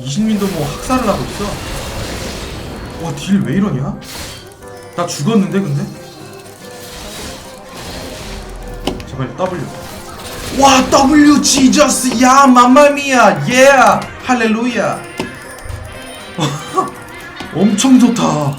이신민도 뭐 학살을 하고 있어. 와, 딜 왜 이러냐? 나 죽었는데, 근데? 제발 W. 와, W 지저스, 야, 맘마미야, 예, 할렐루야. 엄청 좋다.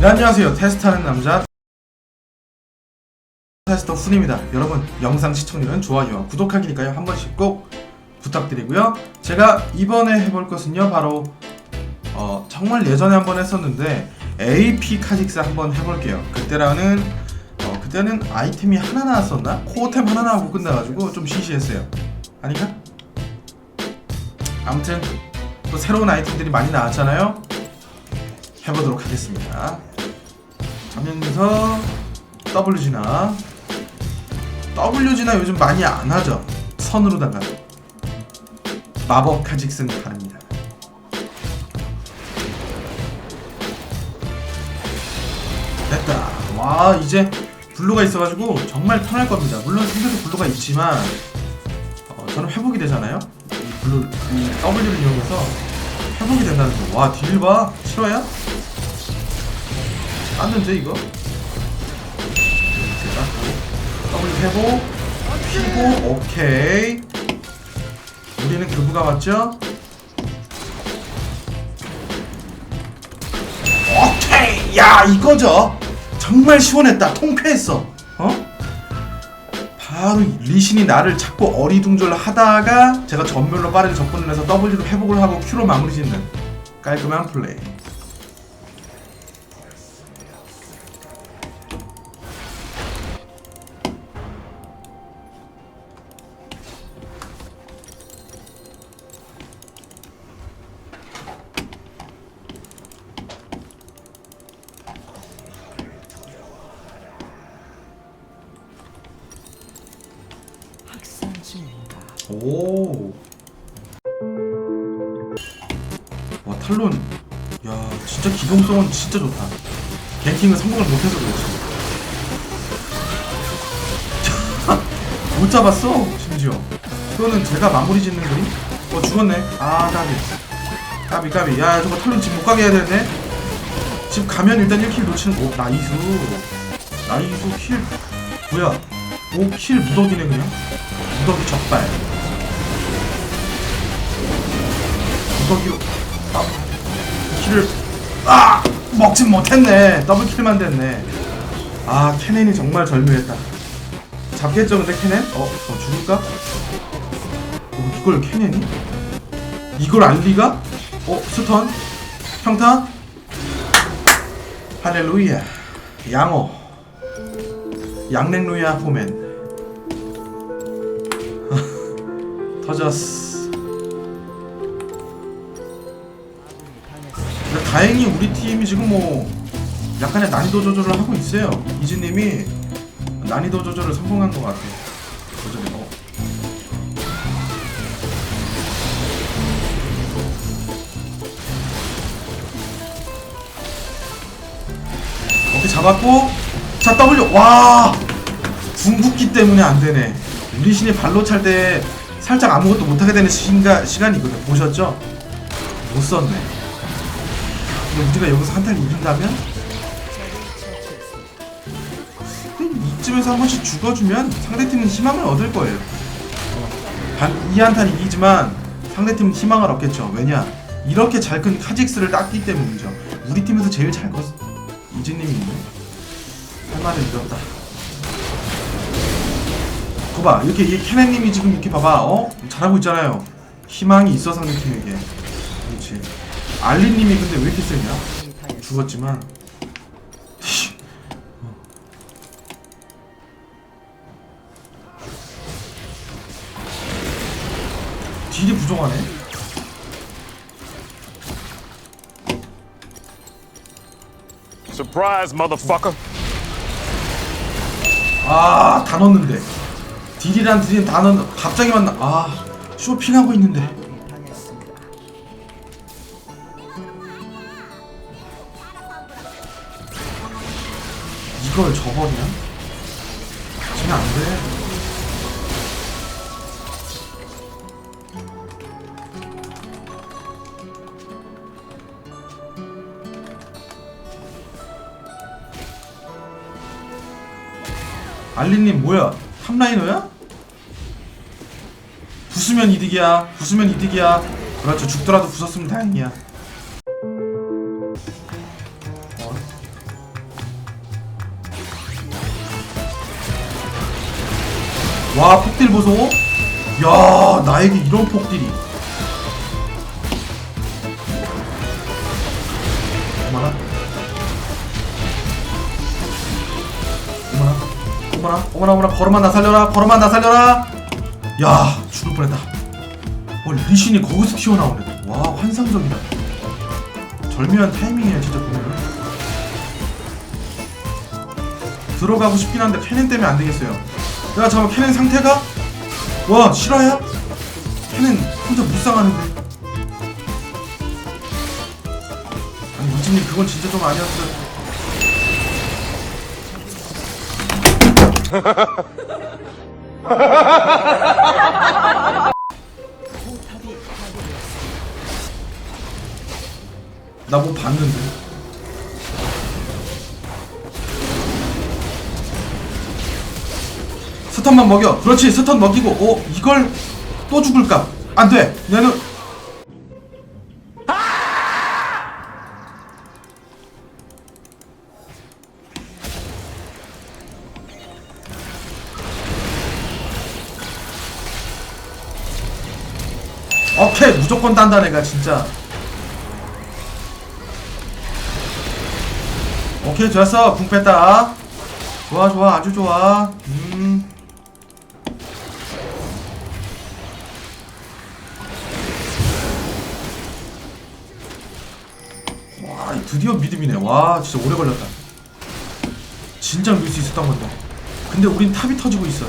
네, 안녕하세요. 테스트하는 남자 테스터 훈입니다. 여러분 영상 시청률은 좋아요와 구독하기니까요 한 번씩 꼭 부탁드리고요. 제가 이번에 해볼 것은요 바로 어, 정말 예전에 한번 했었는데 AP 카직스 한번 해볼게요. 그때랑은 어, 그때는 아이템이 하나 나왔었나? 코어템 하나 나오고 끝나가지고 좀 시시했어요. 아닌가? 아무튼 또 새로운 아이템들이 많이 나왔잖아요. 해보도록 하겠습니다. 정면에서 WG나 WG나 요즘 많이 안 하죠. 선으로다가 마법 카직스는 다릅니다. 됐다. 와 이제 블루가 있어가지고 정말 편할 겁니다. 물론 상대도 블루가 있지만 어, 저는 회복이 되잖아요. 이 블루 이 W를 이용해서 회복이 된다는 거. 와 딜 봐. 실화야? 땄는데 이거? W 회복 피고 오케이. 우리는 그부가 맞죠? 오케이! 야 이거죠? 정말 시원했다. 통쾌했어. 어? 바로 이 리신이 나를 자꾸 어리둥절 하다가 제가 전멸로 빠르게 접근을 해서 W로 회복을 하고 Q로 마무리 짓는 깔끔한 플레이 오. 와 탈론. 야 진짜 기동성은 진짜 좋다. 갱킹은 성공을 못해서 그렇지. 못 잡았어 심지어. 이거는 제가 마무리 짓는 그림? 어 죽었네. 아 까비. 까비 까비. 야 저거 탈론 집 못 가게 해야 되네. 집 가면 일단 1킬 놓치는. 오 나이스. 나이스 킬. 뭐야? 5킬 무덕이네 그냥. 무더기 적발 무더기로 아 킬을 아 먹진 못했네 더블킬만 됐네 아 케넨이 정말 절묘했다 잡겠죠 근데 케넨? 어? 어 죽을까? 어, 이걸 케넨이? 이걸 알리가? 어? 스턴? 평타? 할렐루야 양호 양냉루야 호맨 터졌어. 다행히 우리 팀이 지금 뭐 약간의 난이도 조절을 하고 있어요. 이즈님이 난이도 조절을 성공한 것 같아. 조절이 어. 오케이 잡았고 자 W 와 궁극기 때문에 안 되네. 우리 신이 발로 찰 때 살짝 아무것도 못하게 되는 시가, 시간이거든. 보셨죠? 못 썼네. 우리가 여기서 한타를 이긴다면? 이쯤에서 한 번씩 죽어주면 상대팀은 희망을 얻을 거예요. 이 한타는 이기지만 상대팀은 희망을 얻겠죠. 왜냐? 이렇게 잘 큰 카직스를 땄기 때문이죠. 우리 팀에서 제일 잘 컸, 이즈님이 있네. 할 말을 잃었다. 거봐 이렇게 이 케네님이 지금 이렇게 봐봐 어 잘하고 있잖아요 희망이 있어 상대팀에게 그렇지 알리님이 근데 왜 이렇게 세냐? 죽었지만. 어. 딜이 부족하네? Surprise, motherfucker. 아 다 넣었는데. 딜이란 딜은 다 넣는 갑자기 만나 아 쇼핑하고 있는데 이걸 저버리면? 지면 안 돼. 알리님 뭐야? 탑라이너야? 부수면 이득이야. 부수면 이득이야. 그렇죠. 죽더라도 부쉈으면 다행이야. 와 폭딜 보소. 야 나에게 이런 폭딜이. 어머나. 어머나. 어머나. 어머나 어머나 걸어만 나 살려라. 걸어만 나 살려라. 야 죽을 뻔했다. 어 리신이 거기서 튀어나오네. 와 환상적이다. 절묘한 타이밍이야 진짜 보면은. 들어가고 싶긴 한데 캐넨 때문에 안 되겠어요. 야 잠깐 캐넨 상태가 와 실화야? 캐넨 혼자 무쌍하는데. 아니 우진님 그건 진짜 좀 아니었어요. 나 뭐 봤는데. 스턴만 먹여. 그렇지. 스턴 먹이고. 어 이걸 또 죽을까? 안 돼. 얘는 오케이 무조건 내가 진짜 오케이 좋았어 궁 뺐다 좋아 좋아 아주 좋아 음 드디어 믿음이네. 와, 진짜 오래 걸렸다. 진짜 밀수 있었던 건데. 근데 우린 탑이 터지고 있어.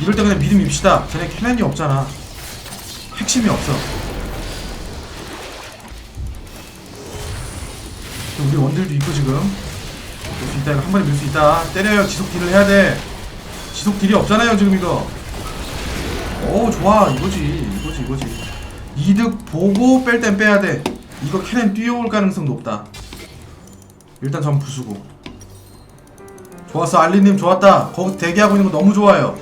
이럴 때 그냥 믿음 입시다. 쟤네 캐넨이 없잖아. 핵심이 없어. 우리 원딜도 있고 지금. 밀 수 있다. 이거 한 번에 밀 수 있다. 때려요. 지속 딜을 해야 돼. 지속 딜이 없잖아요, 지금 이거. 오, 좋아. 이거지. 이거지, 이거지. 이득 보고 뺄 땐 빼야 돼. 이거 캐넨 뛰어올 가능성 높다. 일단 전 부수고. 좋았어, 알리님 좋았다. 거기 대기하고 있는 거 너무 좋아요.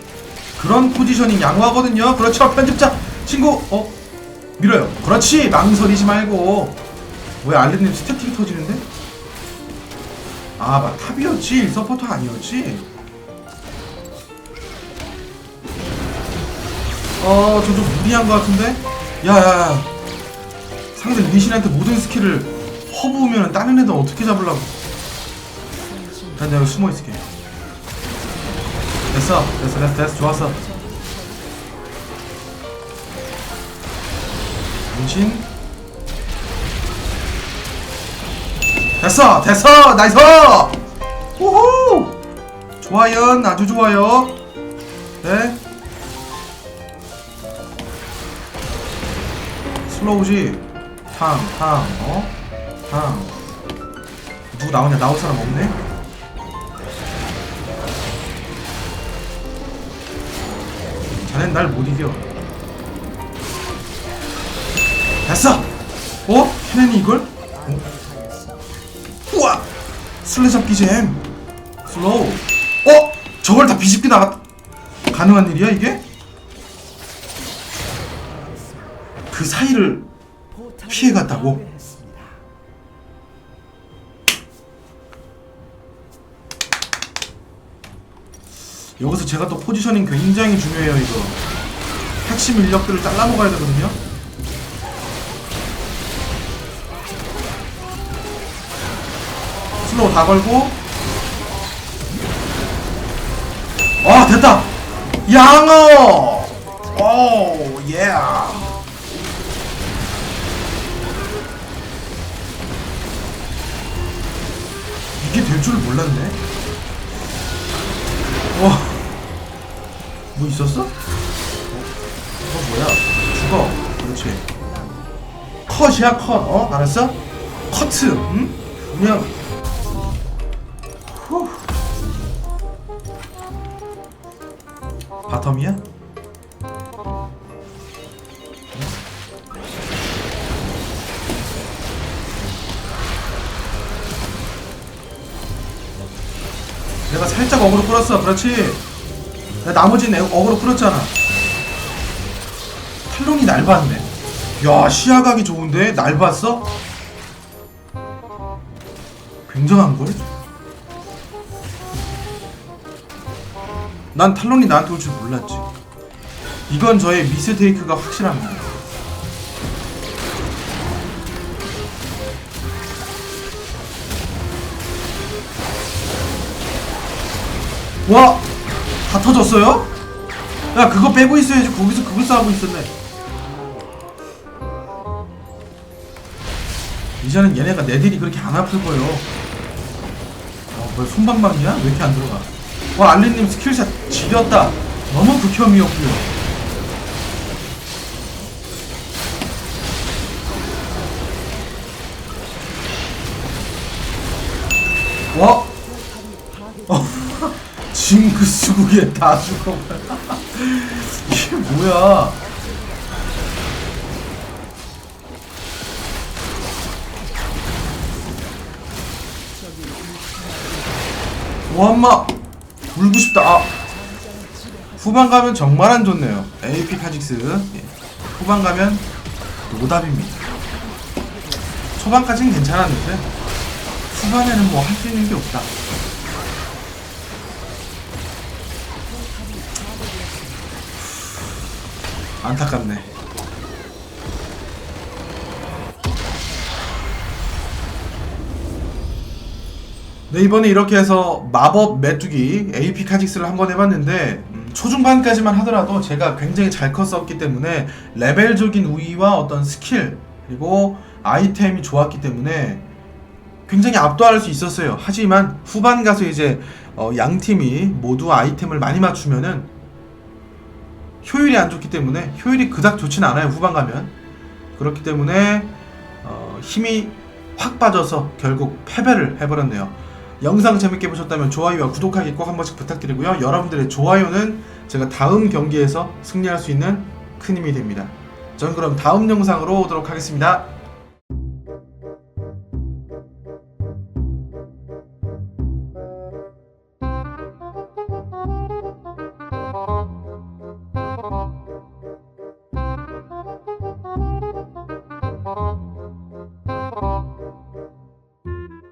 그런 포지셔닝 양호하거든요. 그렇죠, 편집자 친구. 어, 밀어요. 그렇지, 망설이지 말고. 왜 알리님 스태틱이 터지는데? 아, 맞 탑이었지. 서포터 아니었지. 어, 저좀 무리한 것 같은데? 야, 야, 야. 상대 리신한테 모든 스킬을 허부으면 다른 애들 어떻게 잡으려고? 난 내가 숨어 있을게. 됐어, 됐어, 됐어, 됐어, 좋았어. 리신. 됐어, 됐어, 나이스! 우후! 좋아요, 아주 좋아요. 네. 슬로우지. 탕, 탕, 어? 탕. 누구 나오냐? 나올 사람 없네? 자넨 날 못 이겨. 됐어! 어? 캐넨이 이걸? 어? 우와! 술래잡기 잼! 슬로우. 어? 저걸 다 비집기 나갔... 가능한 일이야, 이게? 그 사이를 피해갔다고? 여기서 제가 또 포지셔닝 굉장히 중요해요 이거. 핵심 인력들을 잘라먹어야 되거든요. 슬로우 다 걸고. 아 됐다! 양어! 오예 이게 될 줄 몰랐네. 와, 뭐 있었어? 어, 어 뭐야? 죽어. 그렇지. 컷이야 컷. 어, 알았어? 커트. 응? 그냥. 후. 바텀이야? 내가 살짝 어그로 끌었어 그렇지 나 나머지는 애- 어그로 끌었잖아 탈론이 날 봤네 야 시야각이 좋은데 날 봤어? 굉장한걸? 난 탈론이 나한테 올 줄 몰랐지 이건 저의 미스테이크가 확실합니다 와! 다 터졌어요? 야 그거 빼고 있어야지. 거기서 그걸 싸우고 있었네. 이제는 얘네가 내 딜이 그렇게 안 아플 거예요. 어 뭐야 손방망이야? 왜 이렇게 안 들어가? 와 알리님 스킬샷 지렸다. 너무 극혐이었고요. 와 어, 징크스 국에 다 죽어. 이게 뭐야? 와, 엄마! 울고 싶다. 아. 후반 가면 정말 안 좋네요. AP 카직스. 예. 후반 가면 노답입니다. 초반까지는 괜찮았는데, 후반에는 뭐 할 수 있는 게 없다. 안타깝네. 네 이번에 이렇게 해서 마법 메뚜기 AP 카직스를 한번 해봤는데 음, 초중반까지만 하더라도 제가 굉장히 잘 컸었기 때문에 레벨적인 우위와 어떤 스킬 그리고 아이템이 좋았기 때문에 굉장히 압도할 수 있었어요. 하지만 후반 가서 이제 어, 양 팀이 모두 아이템을 많이 맞추면은 효율이 안 좋기 때문에 효율이 그닥 좋진 않아요 후반 가면. 그렇기 때문에 어, 힘이 확 빠져서 결국 패배를 해버렸네요. 영상 재밌게 보셨다면 좋아요와 구독하기 꼭 한 번씩 부탁드리고요. 여러분들의 좋아요는 제가 다음 경기에서 승리할 수 있는 큰 힘이 됩니다. 전 그럼 다음 영상으로 오도록 하겠습니다